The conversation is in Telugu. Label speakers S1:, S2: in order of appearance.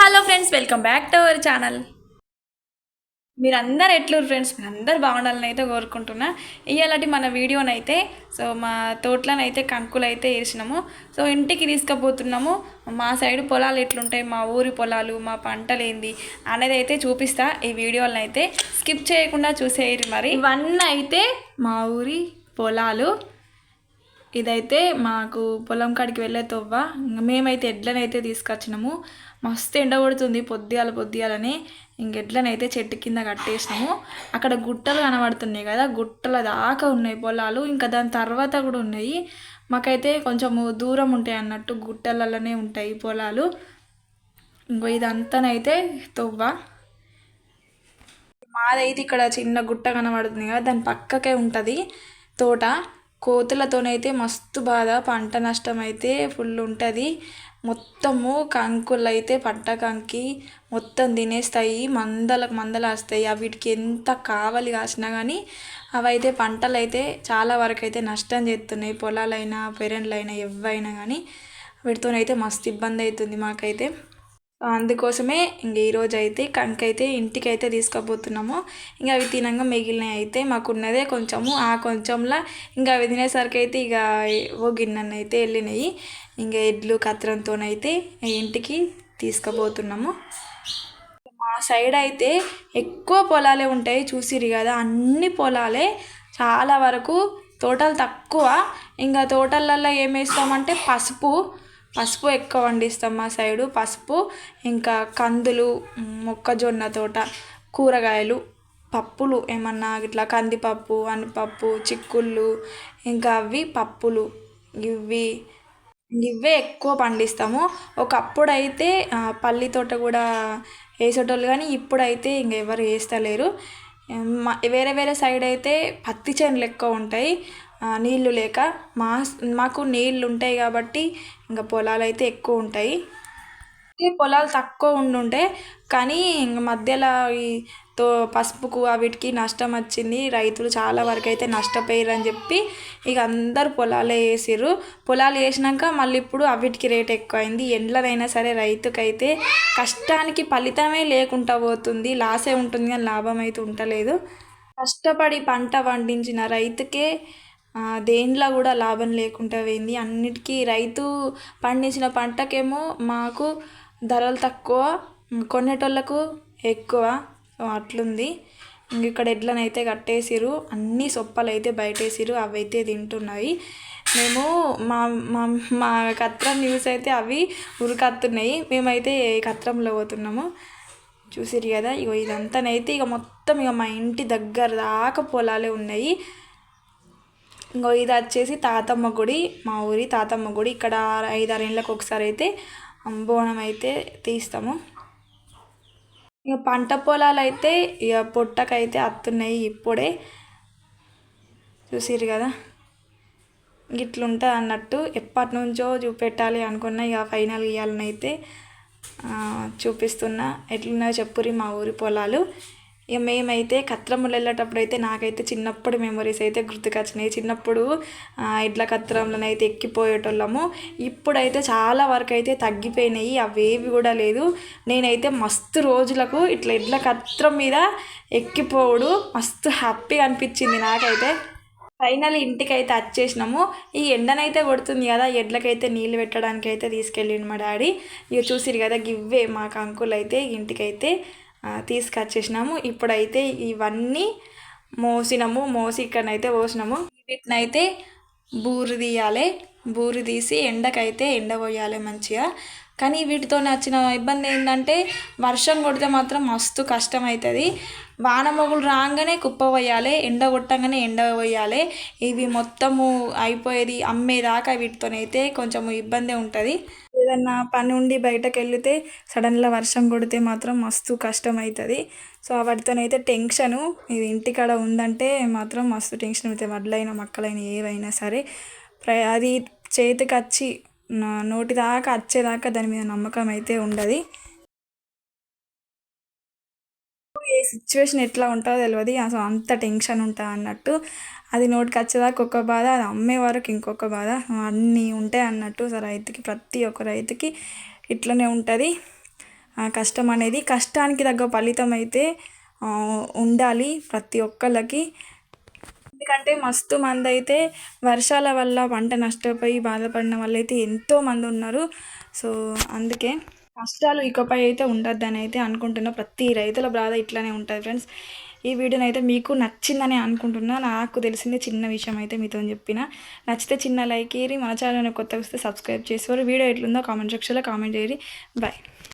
S1: Hello friends welcome back to our channel. మీరందరు ఎట్లు ఫ్రెండ్స్? మీరందరు బాగుండాలని అయితే కోరుకుంటున్నా. ఇవాళటి మన వీడియోనైతే సో మా తోటలోనైతే కంకులు అయితే వేసినాము సో ఇంటికి తీసుకుపోతున్నాము. మా సైడ్ పొలాలు ఎట్లుంటాయి మా ఊరి పొలాలు మా పంటలు ఏంది అనేది అయితే చూపిస్తా ఈ వీడియోలను అయితే స్కిప్ చేయకుండా చూసేయరు మరి. ఇవన్నీ అయితే మా ఊరి పొలాలు ఇదైతే మాకు పొలం కాడికి వెళ్ళే తొవ్వ. ఇంక మేమైతే ఎడ్లనైతే తీసుకొచ్చినాము. మస్తు ఎండ కొడుతుంది పొద్దుయాల పొద్దుయాలని ఇంక ఎడ్లనైతే చెట్టు కింద కట్టేసినాము. అక్కడ గుట్టలు కనబడుతున్నాయి కదా గుట్టల దాకా ఉన్నాయి పొలాలు. ఇంకా దాని తర్వాత కూడా ఉన్నాయి. మాకైతే కొంచెము దూరం ఉంటాయి అన్నట్టు గుట్టలలోనే ఉంటాయి పొలాలు. ఇంకో ఇదంతానైతే తొవ్వ. మాదైతే ఇక్కడ చిన్న గుట్ట కనబడుతుంది కదా దాని పక్కకే ఉంటుంది తోట. కోతులతోనైతే మస్తు బాధ పంట నష్టం అయితే ఫుల్ ఉంటుంది. మొత్తము కంకులు అయితే పంట కంకి మొత్తం తినేస్తాయి మందలకు మందలు వస్తాయి వీటికి ఎంత కావాలి కాసినా కానీ అవైతే పంటలు అయితే చాలా వరకు అయితే నష్టం చేస్తున్నాయి. పొలాలైనా పెరన్లైనా ఎవైనా కానీ వీటితోనైతే మస్తు ఇబ్బంది అవుతుంది మాకైతే. అందుకోసమే ఇంక ఈరోజు అయితే కంకైతే ఇంటికి అయితే తీసుకోబోతున్నాము ఇంకా అవి తినంగా మిగిలినవి అయితే మాకున్నదే కొంచెము ఆ కొంచెంలా ఇంకా అవి తినేసరికి అయితే ఇక ఓ గిన్నెను అయితే వెళ్ళినాయి ఇంకా ఎడ్లు కత్రంతోనైతే ఇంటికి తీసుకుపోతున్నాము. మా సైడ్ అయితే ఎక్కువ పొలాలే ఉంటాయి చూసిరు కదా అన్ని పొలాలే. చాలా వరకు తోటలు తక్కువ. ఇంకా తోటలల్లో ఏం వేస్తామంటే పసుపు పసుపు ఎక్కువ పండిస్తాం మా సైడు పసుపు ఇంకా కందులు మొక్కజొన్న తోట కూరగాయలు పప్పులు ఏమన్నా ఇట్లా కందిపప్పు అనపప్పు చిక్కుళ్ళు ఇంకా అవి పప్పులు ఇవి ఇవే ఎక్కువ పండిస్తాము. ఒకప్పుడు అయితే పల్లి తోట కూడా వేసేటోళ్ళు కానీ ఇప్పుడైతే ఇంక ఎవరు వేస్తలేరు. వేరే వేరే సైడ్ అయితే పత్తి చేనులు ఎక్కువ ఉంటాయి. నీళ్ళు లేక మా మాకు నీళ్ళు ఉంటాయి కాబట్టి ఇంకా పొలాలు అయితే ఎక్కువ ఉంటాయి. పొలాలు తక్కువ ఉండుంటే కానీ ఇంక మధ్యలో ఈ తో పసుపుకు వీటికి నష్టం వచ్చింది. రైతులు చాలా వరకు అయితే నష్టపోయారు అని చెప్పి ఇక అందరు పొలాలే వేసిర్రు. పొలాలు వేసినాక మళ్ళీ ఇప్పుడు అవిటికి రేట్ ఎక్కువైంది. ఎండ్లదైనా సరే రైతుకైతే కష్టానికి ఫలితమే లేకుండా పోతుంది. లాసే ఉంటుంది కానీ లాభం అయితే ఉండలేదు కష్టపడి పంట పండించిన రైతుకే దేంట్లో కూడా లాభం లేకుండా పోయింది. అన్నిటికీ రైతు పండించిన పంటకేమో మాకు ధరలు తక్కువ కొనేటోళ్ళకు ఎక్కువ అట్లుంది. ఇంక ఇక్కడ ఎడ్లనైతే కట్టేసిరు అన్ని సొప్పలు అయితే బయటేసిరు అవి అయితే తింటున్నాయి. మేము మా మా మా కత్రం న్యూస్ అయితే అవి ఉరికత్తున్నాయి. మేమైతే కత్రంలో పోతున్నాము? చూసిరు కదా. ఇగో ఇదంతానైతే ఇక మొత్తం ఇక మా ఇంటి దగ్గర దాకా పొలాలే ఉన్నాయి. ఇంకో ఇది వచ్చేసి తాతమ్మ గుడి మా ఊరి తాతమ్మ గుడి. ఇక్కడ ఐదారేళ్ళకి ఒకసారి అయితే బోనం అయితే తీస్తాము. ఇక పంట పొలాలు అయితే ఇక పొట్టకైతే అత్తున్నాయి ఇప్పుడే. చూసిరు కదా? ఇట్లుంటుంది అన్నట్టు ఎప్పటి నుంచో చూపెట్టాలి అనుకున్నా ఇక ఫైనల్ ఇవ్వాలనైతే చూపిస్తున్నా. ఎట్లున్నాయో చెప్పురి మా ఊరి పొలాలు. ఇక మేమైతే కత్రములు వెళ్ళేటప్పుడు అయితే నాకైతే చిన్నప్పుడు మెమరీస్ అయితే గుర్తుకొచ్చినాయి. చిన్నప్పుడు ఇట్లా కత్రంలను అయితే ఎక్కిపోయేటోళ్ళము. ఇప్పుడైతే చాలా వరకు అయితే తగ్గిపోయినాయి. అవేవి కూడా లేదు. నేనైతే మస్తు రోజులకు ఇట్లా ఇట్లా కత్రం మీద ఎక్కిపోవడు. మస్తు హ్యాపీగా అనిపించింది నాకైతే. ఫైనల్ ఇంటికి అయితే వచ్చేసినాము ఈ ఎండనైతే కొడుతుంది కదా ఎడ్లకైతే నీళ్ళు పెట్టడానికి అయితే తీసుకెళ్ళిండు మా డాడీ. ఇక చూసిరు కదా గివ్వే మాకు అంకుల్ అయితే ఇంటికైతే. తీసుకొచ్చేసినాము. ఇప్పుడైతే ఇవన్నీ మోసినాము. మోసి ఇక్కడనైతే పోసినాము. వీటినైతే బూరు తీయాలి. బూరు తీసి ఎండకైతే ఎండ పోయాలి మంచిగా. కానీ వీటితో వచ్చిన ఇబ్బంది ఏంటంటే వర్షం కొడితే మాత్రం మస్తు కష్టం అవుతుంది వాన మొగులు రాగానే కుప్ప పోయాలి ఎండ కొట్టంగానే ఎండ పోయాలి ఇవి మొత్తము అయిపోయేది అమ్మేదాకా వీటితోనైతే కొంచెం ఇబ్బంది ఉంటుంది. ఏదన్నా పని ఉండి బయటకు వెళితే సడన్గా వర్షం కొడితే మాత్రం మస్తు కష్టం అవుతుంది సో వాటితోనైతే టెన్షను. ఇది ఇంటికాడ ఉందంటే మాత్రం మస్తు టెన్షన్ అవుతుంది వడ్లైనా మక్కలైనా ఏవైనా సరే. అది చేతికి వచ్చి నోటి దాకా వచ్చేదాకా దాని మీద నమ్మకం అయితే ఉండదు. సిచ్యువేషన్ ఎట్లా ఉంటుందో తెలియదు అసలు అంత టెన్షన్ ఉంటుంది అన్నట్టు. అది నోటికి వచ్చేదాకా ఒక బాధ అది అమ్మే వరకు ఇంకొక బాధ. అన్నీ ఉంటాయి అన్నట్టు రైతుకి ప్రతి ఒక్క రైతుకి ఇట్లనే ఉంటుంది. కష్టం అనేది కష్టానికి తగ్గ ఫలితం అయితే ఉండాలి ప్రతి ఒక్కళ్ళకి. ఎందుకంటే మస్తు మంది అయితే వర్షాల వల్ల పంట నష్టపోయి బాధపడిన వాళ్ళు అయితే ఎంతో మంది ఉన్నారు. సో అందుకే కష్టాలు ఇకపై అయితే ఉండొద్దని అయితే అనుకుంటున్నా. ప్రతి రైతుల బాధ ఇట్లానే ఉంటుంది ఫ్రెండ్స్. ఈ వీడియోని అయితే మీకు నచ్చిందని అనుకుంటున్నా. నాకు తెలిసింది చిన్న విషయం అయితే మీతో చెప్పిన. నచ్చితే చిన్న లైక్ ఏరి మన ఛానల్ కొత్తగా వస్తే సబ్స్క్రైబ్ చేసేవారు. వీడియో ఎట్లుందో కామెంట్ సెక్షన్లో కామెంట్ చేయరి బాయ్.